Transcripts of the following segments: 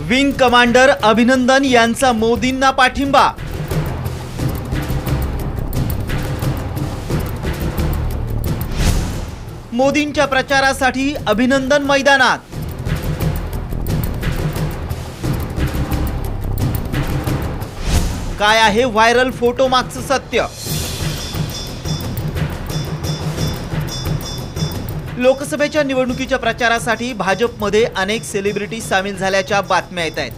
Wing commander अभिनंदन यांचा मोदींना पाठिंबा. मोदींच्या प्रचारासाठी अभिनंदन मैदानात. काय आहे व्हायरल फोटो मागचं सत्य? लोकसभेच्या निवडणुकीच्या प्रचारासाठी भाजपमध्ये अनेक सेलिब्रिटी सामील झाल्याच्या बातम्या येत आहेत.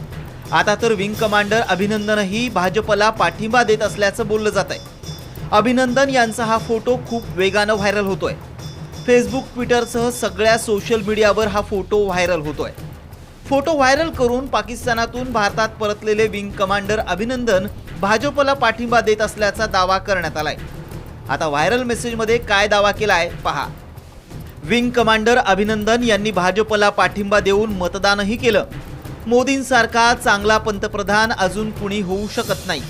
आता तर विंग कमांडर अभिनंदनही भाजपला पाठिंबा देत असल्याचं बोललं जात आहे अभिनंदन यांचा हा फोटो खूप वेगानं व्हायरल होतोय. फेसबुक ट्विटरसह सगळ्या सोशल मीडियावर हा फोटो व्हायरल होतोय. फोटो व्हायरल करून पाकिस्तानातून भारतात परतलेले विंग कमांडर अभिनंदन भाजपला पाठिंबा देत असल्याचा दावा करण्यात आलाय. आता व्हायरल मेसेजमध्ये काय दावा केलाय पहा. विंग कमांडर अभिनंदन यांनी भाजपला पाठिंबा देऊन मतदानही केलं. मोदींसारखा चांगला पंतप्रधान अजून कुणी होऊ शकत नाही.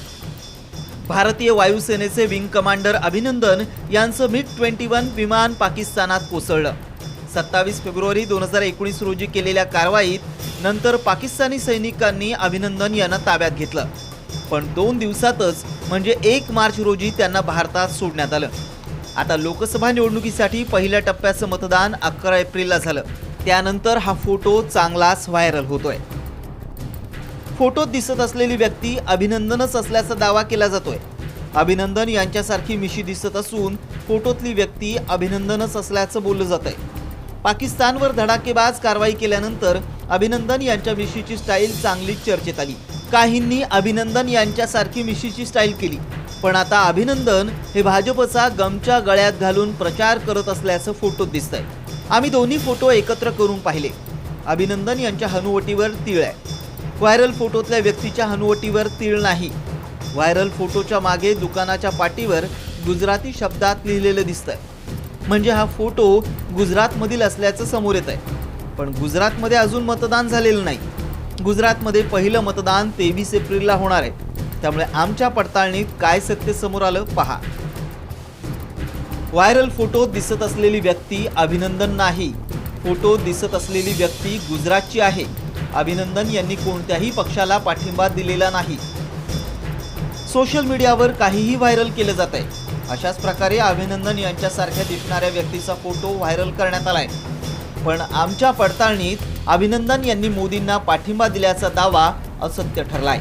भारतीय वायुसेनेचे विंग कमांडर अभिनंदन यांचं मिग ट्वेंटी वन विमान पाकिस्तानात कोसळलं. सत्तावीस फेब्रुवारी दोन हजार एकोणीस रोजी केलेल्या कारवाईत नंतर पाकिस्तानी सैनिकांनी अभिनंदन यांना ताब्यात घेतलं. पण दोन दिवसातच म्हणजे एक मार्च रोजी त्यांना भारतात सोडण्यात आलं. आता लोकसभा निवडणुकीसाठी पहिल्या टप्प्याचं मतदान अकरा एप्रिलला झालं. त्यानंतर हा फोटो चांगलाच व्हायरल होतोय. फोटोत दिसत असलेली व्यक्ती अभिनंदनच असल्याचा दावा केला जातोय. अभिनंदन यांच्यासारखी मिशी दिसत असून फोटोतली व्यक्ती अभिनंदनच असल्याचं बोललं जात आहे पाकिस्तानवर धडाकेबाज कारवाई केल्यानंतर अभिनंदन यांच्या मिशीची स्टाईल चांगलीच चर्चेत आली. काहींनी अभिनंदन यांच्यासारखी मिशीची स्टाईल केली. पण आता अभिनंदन हे भाजपचा गमच्या गळ्यात घालून प्रचार करत असल्याचं फोटोत दिसत आहे आम्ही दोन्ही फोटो एकत्र करून पाहिले. अभिनंदन यांच्या हनुवटीवर तीळ आहे. व्हायरल फोटोतल्या व्यक्तीच्या हनुवटीवर तीळ नाही. व्हायरल फोटोच्या मागे दुकानाच्या पाटीवर गुजराती शब्दात लिहिलेलं दिसतंय. म्हणजे हा फोटो गुजरातमधील असल्याचं समोर येत आहे पण गुजरातमध्ये अजून मतदान झालेलं नाही. गुजरातमध्ये पहिलं मतदान तेवीस एप्रिलला होणार आहे. त्यामुळे आमच्या पडताळणीत काय सत्य समोर आलं पहा. व्हायरल फोटो दिसत असलेली व्यक्ती अभिनंदन नाही. फोटो दिसत असलेली व्यक्ती गुजरातची आहे. अभिनंदन यांनी कोणत्याही पक्षाला पाठिंबा दिलेला नाही. सोशल मीडियावर काहीही व्हायरल केलं जात आहे अशाच प्रकारे अभिनंदन यांच्यासारख्या दिसणाऱ्या व्यक्तीचा फोटो व्हायरल करण्यात आलाय. पण आमच्या पडताळणीत अभिनंदन यांनी मोदींना पाठिंबा दिल्याचा दावा असत्य ठरलाय.